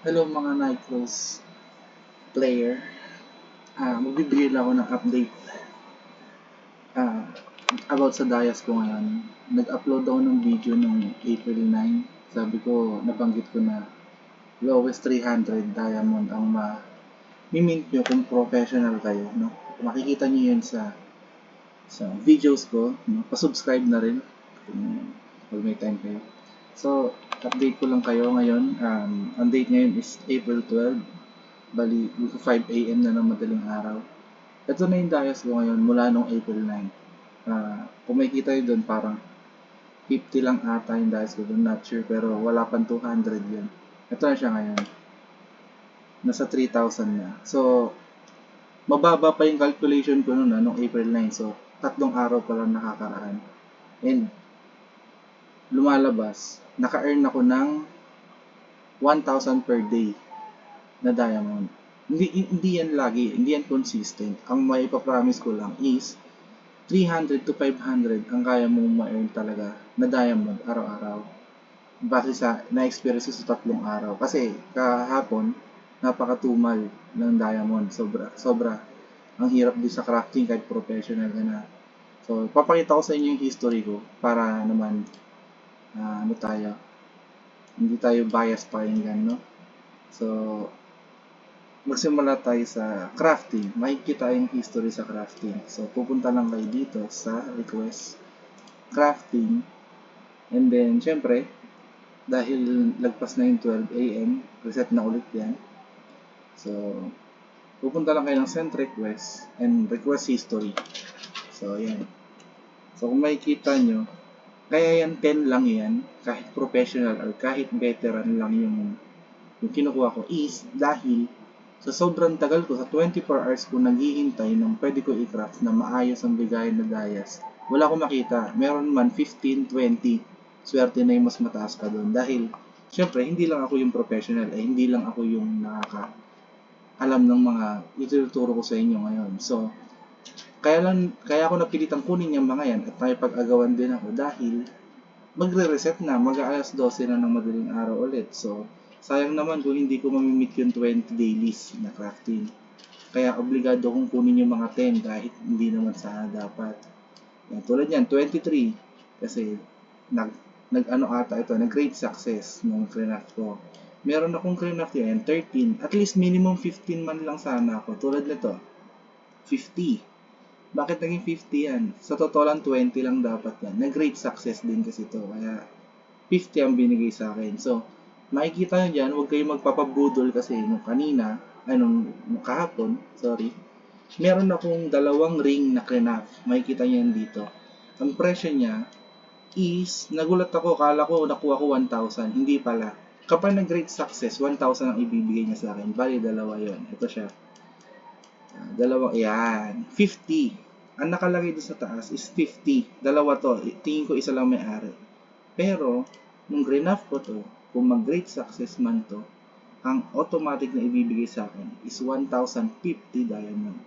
Hello mga Nightclose player. Ah, magbibigay lang ako ng update ah, about sa Dias ko ngayon. Nag-upload ako ng video noong April 9. Sabi ko, nabanggit ko na lowest 300 diamond ang ma mimint nyo kung professional kayo. No? Makikita nyo yun sa sa videos ko. No? Pasubscribe na rin kung may time kayo. So, update ko lang kayo ngayon. Um, ang date ngayon is April 12. Bali, 5 a.m. na ng madaling araw. Ito na yung dias ko ngayon mula nung April 9. Uh, kung makikita nyo doon, parang 50 lang ata yung dias ko doon. Not sure, pero wala pang 200 yun. Ito na siya ngayon. Nasa 3,000 na. So, mababa pa yung calculation ko noon, nung April 9. So, tatlong araw pa lang nakakaraan. And, lumalabas, naka-earn ako ng 1,000 per day na diamond. Hindi, hindi yan lagi, hindi yan consistent. Ang may ipapromise ko lang is 300 to 500 ang kaya mong ma-earn talaga na diamond araw-araw. Base sa na-experience ko sa tatlong araw. Kasi kahapon, napakatumal ng diamond. Sobra, sobra. Ang hirap din sa crafting kahit professional na. So, papakita ko sa inyo yung history ko para naman uh, ano tayo, hindi tayo bias pakinggan, no? So, magsimula tayo sa crafting. Makikita yung history sa crafting. So, pupunta lang kayo dito sa request crafting. And then, syempre, dahil lagpas na yung 12 a.m., reset na ulit yan. So, pupunta lang kayo ng send request and request history. So, yan. So, kung makikita nyo, kaya yan 10 lang yan, kahit professional or kahit veteran lang yung, yung kinukuha ko is dahil sa sobrang tagal ko, sa 24 hours ko naghihintay ng pwede ko i-craft na maayos ang bigayan na dayas. Wala ko makita. Meron man 15, 20. Swerte na yung mas mataas pa doon. Dahil, syempre, hindi lang ako yung professional. Eh, hindi lang ako yung nakaka alam ng mga ituturo ko sa inyo ngayon. So, kaya lang, kaya ako napilitang kunin yung mga yan at may pag-agawan din ako dahil magre-reset na, mag-aalas 12 na ng madaling araw ulit. So, sayang naman kung hindi ko mamimit yung 20 dailies na crafting. Kaya obligado kong kunin yung mga 10 kahit hindi naman sana dapat. Yan, tulad yan, 23. Kasi, nag, nag ano ata ito, nag great success nung craft ko. Meron akong craft yan, 13. At least minimum 15 man lang sana ako. Tulad nito, 50 bakit naging 50 yan? Sa totoo lang, 20 lang dapat yan. Nag-great success din kasi to. Kaya, 50 ang binigay sa akin. So, makikita nyo dyan, huwag kayong magpapabudol kasi nung kanina, ay nung, nung kahapon, sorry, meron akong dalawang ring na craft. Makikita nyo yan dito. Ang presyo niya is, nagulat ako, kala ko nakuha ko 1,000. Hindi pala. Kapag nag-great success, 1,000 ang ibibigay niya sa akin. Bali, dalawa yon Ito siya. Dalawang, yan. 50. Ang nakalagay doon sa taas is 50. Dalawa to. Tingin ko isa lang may-ari. Pero, nung grinaf ko to, kung mag-great success man to, ang automatic na ibibigay sa akin is 1,050 diamond.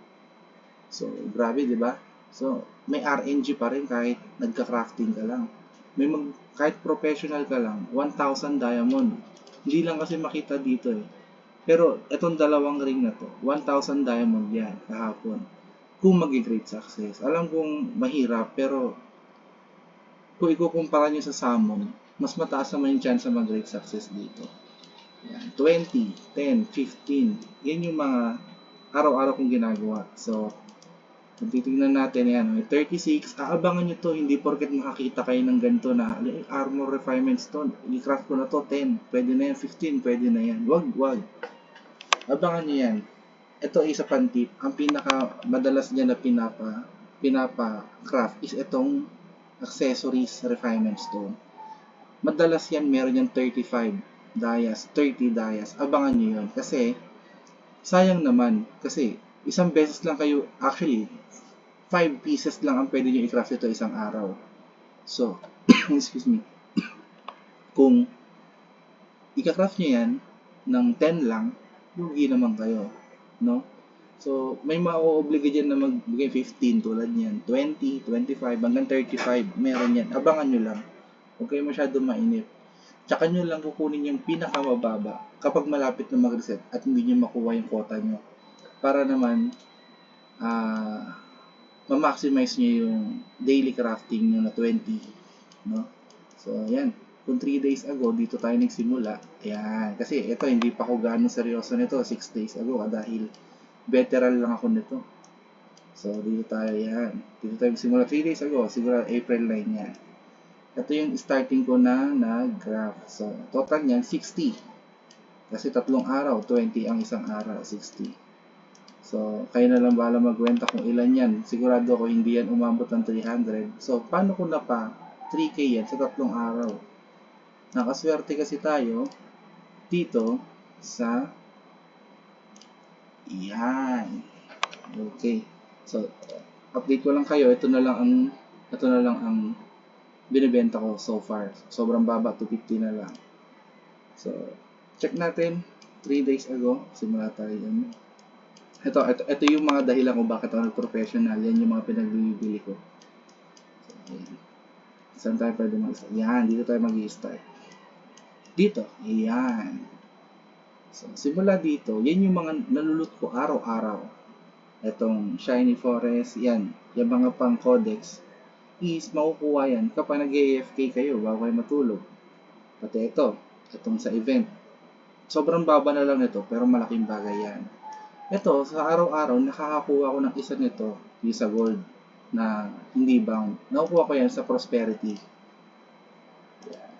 So, grabe, di ba? So, may RNG pa rin kahit nagka-crafting ka lang. May mag, kahit professional ka lang, 1,000 diamond. Hindi lang kasi makita dito eh. Pero itong dalawang ring na to, 1,000 diamond yan kahapon. Kung mag-great success. Alam kong mahirap, pero kung ikukumpara nyo sa salmon, mas mataas naman yung chance na mag-great success dito. Yan, 20, 10, 15. Yan yung mga araw-araw kong ginagawa. So, kung titignan natin yan, may 36, aabangan nyo to, hindi porket makakita kayo ng ganito na armor refinement stone, i-craft ko na to, 10, pwede na yan, 15, pwede na yan. Wag, wag. Abangan niyo yan. Ito isa pang tip. Ang pinaka madalas niya na pinapa pinapa craft is itong accessories refinement stone. Madalas yan meron yan 35 dias, 30 dias. Abangan niyo yun kasi sayang naman kasi isang beses lang kayo actually 5 pieces lang ang pwede niyo i-craft ito isang araw. So, excuse me. Kung i-craft niyo yan ng 10 lang, lugi naman kayo, no? So, may ma-obliga dyan na magbigay 15 tulad niyan, 20, 25, hanggang 35, meron yan. Abangan nyo lang. Huwag kayo masyado mainip. tsaka nyo lang kukunin yung pinakamababa kapag malapit na mag-reset at hindi nyo makuha yung quota nyo. Para naman, ah, ma-maximize nyo yung daily crafting nyo na 20. No? So, ayan. Kung 3 days ago, dito tayo nagsimula. Ayan. Kasi ito, hindi pa ako gaano seryoso nito 6 days ago ah, dahil veteran lang ako nito. So, dito tayo yan. Dito tayo nagsimula 3 days ago. Siguro April 9 yan. Ito yung starting ko na nag-graph. So, total niyan 60. Kasi tatlong araw, 20 ang isang araw, 60. So, kayo na lang bahala magkwenta kung ilan yan. Sigurado ako hindi yan umabot ng 300. So, paano ko na pa 3K yan sa tatlong araw? Nakaswerte kasi tayo dito sa yan. Okay. So, update ko lang kayo. Ito na lang ang ito na lang ang binibenta ko so far. Sobrang baba, 250 na lang. So, check natin. 3 days ago, simula tayo. Ito, ito, ito yung mga dahilan kung bakit ako nag-professional. Yan yung mga pinagbibili ko. So, ayan. Saan tayo pwede mag-start? Yan, dito tayo mag-start. Dito, ayan. So, simula dito, yan yung mga nalulot ko araw-araw. Itong Shiny Forest, yan. Yung mga pang codex is makukuha yan kapag nag-AFK kayo bago kayo matulog. Pati ito, itong sa event. Sobrang baba na lang nito pero malaking bagay yan. Ito, sa araw-araw, nakakakuha ko ng isa nito, yung sa gold, na hindi bound. Nakukuha ko yan sa prosperity.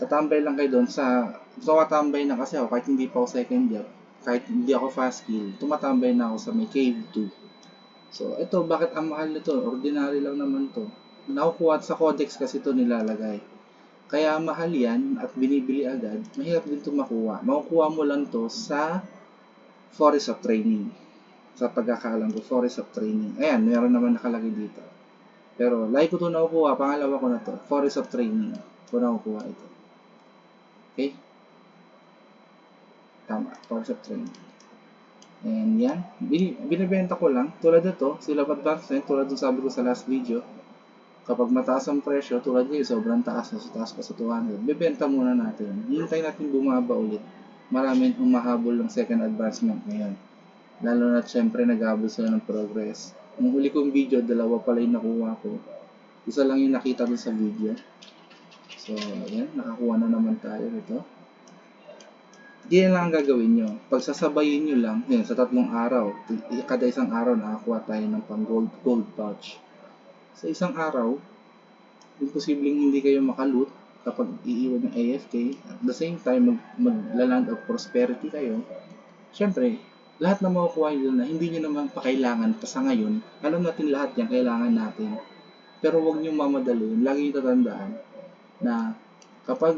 Tatambay lang kayo doon sa, so tatambay na kasi ako kahit hindi pa ako second job, kahit hindi ako fast kill, tumatambay na ako sa may cave 2. So, ito, bakit ang mahal nito? Ordinary lang naman to. Nakukuha sa codex kasi to nilalagay. Kaya mahal yan at binibili agad, mahirap din ito makuha. Makukuha mo lang to sa Forest of Training. Sa pagkakaalam ko, Forest of Training. Ayan, meron naman nakalagay dito. Pero, like ko ito nakukuha, pangalawa ko na to, Forest of Training. Ko nakukuha ito. Okay? Tama, Forest of Training. And yan, bin- binibenta ko lang. Tulad nito, sila advance na tulad ng sabi ko sa last video. Kapag mataas ang presyo, tulad nyo, sobrang taas na, so taas pa sa 200, bibenta muna natin. Hintay natin bumaba ulit. Maraming humahabol ng second advancement ngayon. Lalo na syempre naghabol sila ng progress. Ang huli kong video, dalawa pala yung nakuha ko. Isa lang yung nakita doon sa video. So, ayan, nakakuha na naman tayo nito. Yan lang ang gagawin nyo. Pagsasabayin nyo lang, yun, sa tatlong araw, kada isang araw nakakuha tayo ng pang gold, gold pouch. Sa isang araw, imposibleng hindi kayo makaloot kapag iiwan ng AFK. At the same time, mag, maglaland of prosperity kayo. Siyempre, lahat na makukuha nyo na hindi nyo naman pakailangan pa sa ngayon. Alam natin lahat yan, kailangan natin. Pero huwag nyo mamadali. Lagi nyo tatandaan na kapag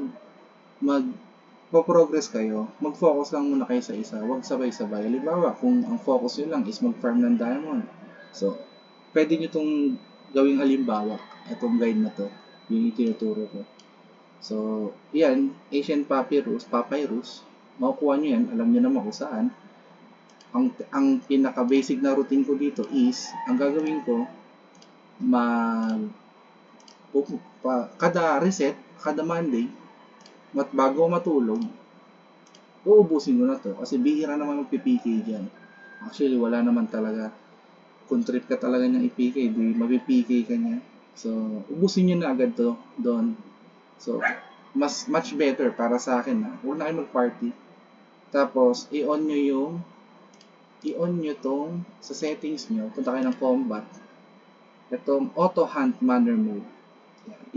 mag progress kayo, mag-focus lang muna kayo sa isa. Huwag sabay-sabay. Halimbawa, kung ang focus nyo lang is mag-farm ng diamond. So, pwede nyo itong gawing halimbawa. Itong guide na to. Yung itinuturo ko. So, yan. Ancient Papyrus, Papyrus. Makukuha nyo yan. Alam nyo naman kung saan. Ang, ang pinaka-basic na routine ko dito is, ang gagawin ko, mag pa, kada reset, kada Monday, mat bago matulog, uubusin ko na to. Kasi bihira naman magpipk dyan. Actually, wala naman talaga. Kung trip ka talaga niyang ipk, di mapipk ka niya. So, ubusin nyo na agad to doon. So, mas much better para sa akin na huwag na kayo mag-party. Tapos, i-on nyo yung i-on nyo tong sa settings nyo, punta kayo ng combat, itong auto hunt manner mode.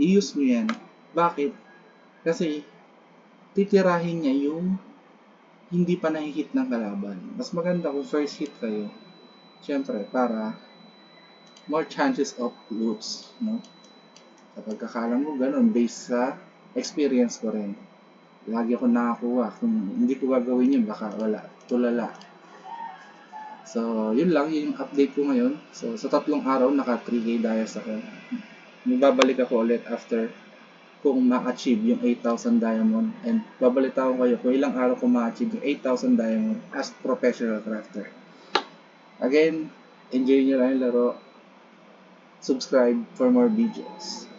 I-use nyo yan. Bakit? Kasi, titirahin niya yung hindi pa nahihit ng kalaban. Mas maganda kung first hit kayo. Siyempre, para more chances of loots. No? Kapag kakala mo ganun, based sa experience ko rin. Lagi ako nakakuha. Kung hindi ko gagawin yun, baka wala. Tulala. So, yun lang yung update ko ngayon. So, sa tatlong araw, naka 3K dias ako. Magbabalik ako ulit after kung ma-achieve yung 8,000 diamond and babalita ko kayo kung ilang araw ko ma-achieve yung 8,000 diamond as professional crafter. Again, enjoy nyo lang yung laro. Subscribe for more videos.